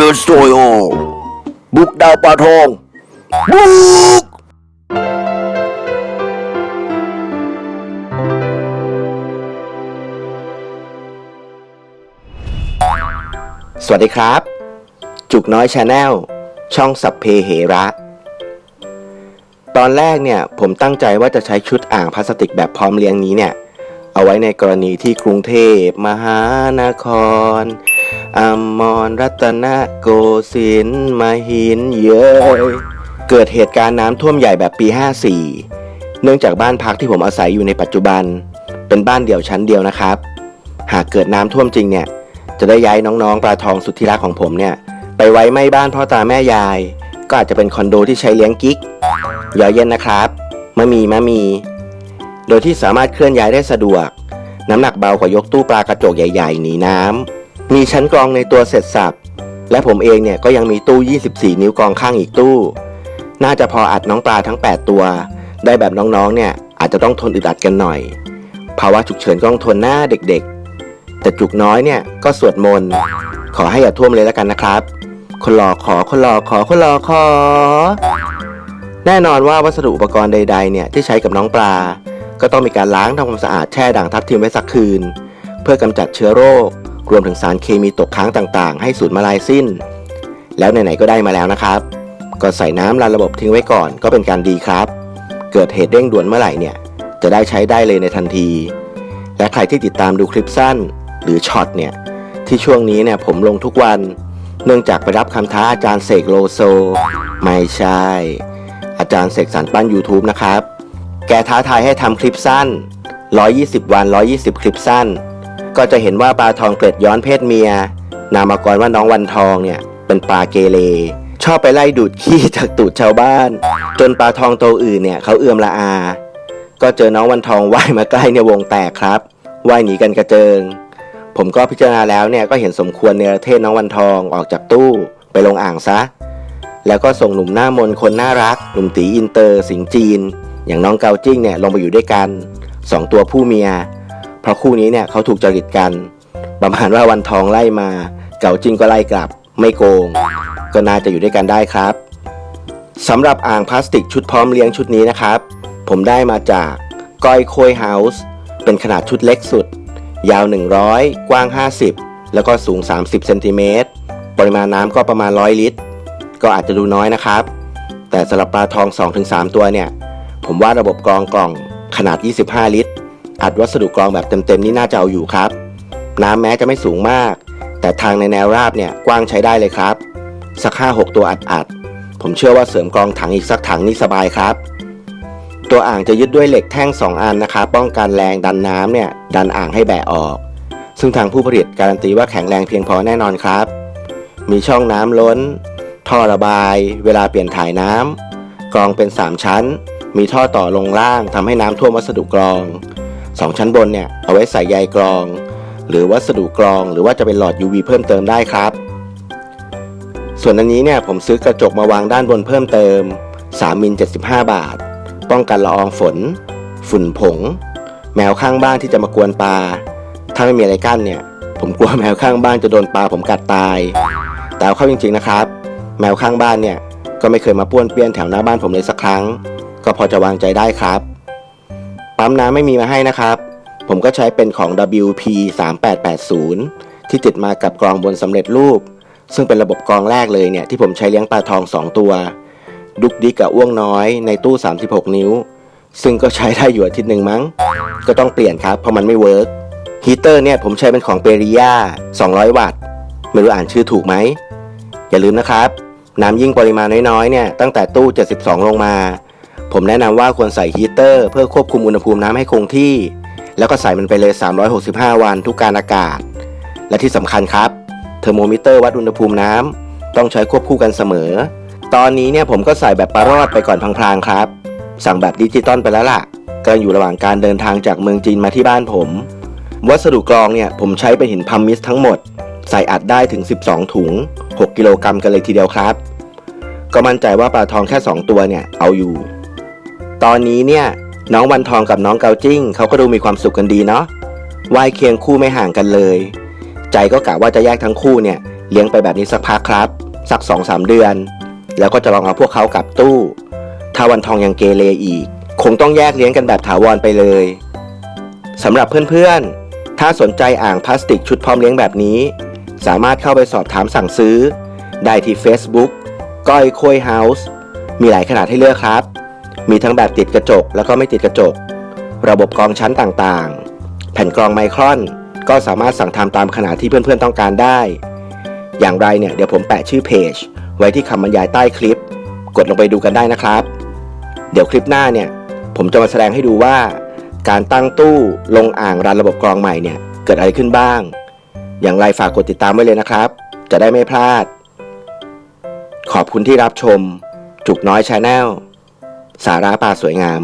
destroy all บุกดาวปลาทอง บุกสวัสดีครับ จุกน้อยชาแนลช่องสัพเพเหระ ตอนแรกเนี่ยผมตั้งใจว่าจะใช้ชุดอ่างพลาสติกแบบพร้อมเลี้ยงนี้เนี่ย เอาไว้ในกรณีที่กรุงเทพมหานคร อมรรัตนโกสินทร์มหินเยยเกิดเหตุการณ์น้ำท่วมใหญ่แบบปี 54 เนื่องจากบ้านพักที่ผมอาศัยอยู่ในปัจจุบัน เป็นบ้านเดี่ยวชั้นเดียวนะครับ หากเกิดน้ำท่วมจริงเนี่ย จะได้ย้ายน้องๆปลาทองสุดที่รักของผมเนี่ย ไปไว้ไม่บ้านพ่อตาแม่ยาย ก็อาจจะเป็นคอนโดที่ใช้เลี้ยงกิ๊กยอเย็นนะครับมะมีมะมี โดยที่สามารถเคลื่อนย้ายได้สะดวก น้ำหนักเบากว่ายกตู้ปลากระจกใหญ่ ๆ หนีน้ำ มีชั้นกรองในตัวเสร็จสับ และผมเองเนี่ยก็ยังมีตู้ 24 นิ้วกรองข้างอีกตู้ น่าจะพออัดน้องปลาทั้ง 8 ตัว ได้แบบน้องๆ เนี่ยอาจจะต้องทนอึดอัดกันหน่อย ภาวะฉุกเฉินก็ต้องทนหน้าเด็กๆ แต่จุกน้อยเนี่ยก็สวดมนต์ ขอให้อย่าท่วมเลยแล้วกันนะครับ คนรอขอคนรอขอคนรอขอ แน่นอนว่าวัสดุอุปกรณ์ใดๆ เนี่ยที่ใช้กับน้องปลา ก็ต้องมีการล้างทำความสะอาดแช่ด่างทับทิมไว้สักคืน เพื่อกำจัดเชื้อโรค รวมถึงสารเคมีตกค้างต่างๆ ให้สูญมาลายสิ้น แล้วไหนๆก็ได้มาแล้วนะครับ ก็ใส่น้ำลาระบบทิ้งไว้ก่อนก็เป็นการดีครับ เกิดเหตุเร่งด่วนเมื่อไหร่เนี่ย จะได้ใช้ได้เลยในทันที และใครที่ติดตามดูคลิปสั้น หรือช็อตเนี่ยที่ช่วงนี้เนี่ยผมลงทุกวัน เนื่องจากไปรับคำท้าอาจารย์เสกโลโซ ไม่ใช่ อาจารย์เสกสรรปั้น YouTube นะครับ แกท้าทายให้ทำคลิปสั้น 120 วัน 120 คลิปสั้น ก็จะเห็นว่าปลาทองเกล็ดย้อนเพศเมีย นามากรว่าน้องวันทองเนี่ยเป็นปลาเกเร ชอบไปไล่ดูดขี้จากตูดชาวบ้าน จนปลาทองตัวอื่นเนี่ยเขาเอื่อมละอา ก็เจอน้องวันทองว่ายมาใกล้ในยวงแตกครับว่ายหนีกันกระเจิง ผมก็พิจารณาแล้วเนี่ยก็เห็นสมควรเนประเทศน้องวันทองออกจากตู้ไปลงอ่างซะ แล้วก็ส่งหนุ่มหน้ามนคนน่ารักหนุ่มตีอินเตอร์ สิงจีน อย่างน้องเกาจิ้งเนี่ยลงไปอยู่ด้วยกันสองตัวผู้เมีย เพราะคู่นี้เนี่ยเขาถูกจริตกัน ประมาณว่าวันทองไล่มา เกาจิ้งก็ไล่กลับ ไม่โกง ก็น่าจะอยู่ด้วยกันได้ครับสำหรับอ่างพลาสติกชุดพร้อมเลี้ยงชุดนี้นะครับ ผมได้มาจากก้อยโคยเฮาส์เป็นขนาดชุดเล็กสุด ยาว 100 กว้าง 50 แล้วก็สูง 30เซนติเมตรปริมาณน้ำก็ประมาณ 100 ลิตร ก็อาจจะดูน้อยนะครับ แต่สำหรับปลาทอง 2-3 ตัวเนี่ย ผมว่าระบบกรองกล่องขนาด 25 ลิตร อัดวัสดุกรองแบบเต็มๆนี่น่าจะเอาอยู่ครับ น้ำแม้จะไม่สูงมาก แต่ทางในแนวราบเนี่ยกว้างใช้ได้เลยครับ สัก5-6ตัวอัดๆผมเชื่อว่าเสริมกรองถังอีกสักถังนี่สบายครับ ตัวอ่างจะยึดด้วยเหล็กแท่ง 2 อันนะครับป้องกันแรงดันน้ำเนี่ยดันอ่างให้แบะออก ซึ่งทางผู้ผลิตการันตีว่าแข็งแรงเพียงพอแน่นอนครับ มีช่องน้ำล้น ท่อระบาย เวลาเปลี่ยนถ่ายน้ำกรองเป็น 3 ชั้น มีท่อต่อลงล่างทำให้น้ำท่วมวัสดุกรอง 2ชั้นบนเนี่ยเอาไว้ใส่ใยกรอง หรือวัสดุกรองหรือว่าจะเป็นหลอด UV เพิ่มเติมได้ครับ ส่วนอันนี้เนี่ยผมซื้อกระจกมาวางด้านบนเพิ่มเติม 3มิล75 บาท ป้องกันละอองฝน ฝุ่นผง แมวข้างบ้านที่จะมากวนปลาถ้าไม่มีอะไรกั้นเนี่ย ผมกลัวแมวข้างบ้านจะโดนปลาผมกัดตาย แต่เอาเข้าจริงๆนะครับ แมวข้างบ้านเนี่ยก็ไม่เคยมาป้วนเปี้ยนแถวหน้าบ้านผมเลยสักครั้ง ก็พอจะวางใจได้ครับ ปั๊มน้ำไม่มีมาให้นะครับ ผมก็ใช้เป็นของ WP 3880ที่ติดมากับกรองบนสำเร็จรูป ซึ่งเป็นระบบกรองแรกเลยเนี่ยที่ผมใช้เลี้ยงปลาทอง 2 ตัว ดุกดิกกับอ้วงน้อยในตู้ 36 นิ้ว ซึ่งก็ใช้ได้อยู่อาทิตย์หนึ่งมั้ง ก็ต้องเปลี่ยนครับเพราะมันไม่เวิร์กฮีเตอร์เนี่ยผมใช้เป็นของเปริยา200 วัตต์ ไม่รู้อ่านชื่อถูกไหม อย่าลืมนะครับ น้ำยิ่งปริมาณน้อยๆเนี่ยตั้งแต่ตู้ 72 ลงมา ผมแนะนำว่าควรใส่ฮีเตอร์เพื่อควบคุมอุณหภูมิน้ำให้คงที่ แล้วก็ใส่มันไปเลย 365 วันทุกการอากาศ และที่สำคัญครับ เทอร์โมมิเตอร์วัดอุณหภูมิน้ำต้องใช้ควบคู่กันเสมอ ตอนนี้เนี่ยผมก็ใส่แบบปลารอดไปก่อนพลางๆครับ สั่งแบบดิจิตอลไปแล้วล่ะกำลังอยู่ระหว่างการเดินทางจากเมืองจีนมาที่บ้านผม วัสดุกรองเนี่ยผมใช้เป็นหินพัมมิสทั้งหมด ใส่อัดได้ถึง 12 ถุง 6 กิโลกรัมกันเลยทีเดียวครับ ก็มั่นใจว่าปลาทองแค่ 2 ตัวเนี่ยเอาอยู่ ตอนนี้เนี่ย น้องวันทองกับน้องเกาจิ้งเขาก็ดูมีความสุขกันดีเนาะว่ายเคียงคู่ไม่ห่างกันเลย ใจก็กะว่าจะแยกทั้งคู่เนี่ย เลี้ยงไปแบบนี้สักพักครับ สัก2-3เดือน แล้วก็จะลองเอาพวกเขากลับตู้ ถ้าวันทองยังเกเรอีก คงต้องแยกเลี้ยงกันแบบถาวรไปเลยสำหรับเพื่อนๆ ถ้าสนใจอ่างพลาสติกชุดพร้อมเลี้ยงแบบนี้ สามารถเข้าไปสอบถามสั่งซื้อ ได้ที่ Facebook ก้อยโคยเฮาส์มีหลายขนาดให้เลือกครับ มีทั้งแบบติดกระจกแล้วก็ไม่ติดกระจก ระบบกรองชั้นต่างๆ แผ่นกรองไมครอน ก็สามารถสั่งทำตามขนาดที่เพื่อนๆต้องการได้ อย่างไรเนี่ยเดี๋ยวผมแปะชื่อเพจไว้ที่คำบรรยายใต้คลิป กดลงไปดูกันได้นะครับ เดี๋ยวคลิปหน้าเนี่ยผมจะมาแสดงให้ดูว่า การตั้งตู้ลงอ่างรันระบบกรองใหม่เนี่ยเกิดอะไรขึ้นบ้าง อย่างไรฝากกดติดตามไว้เลยนะครับ จะได้ไม่พลาด ขอบคุณที่รับชม จุกน้อยชาแนล สาระป่าสวยงาม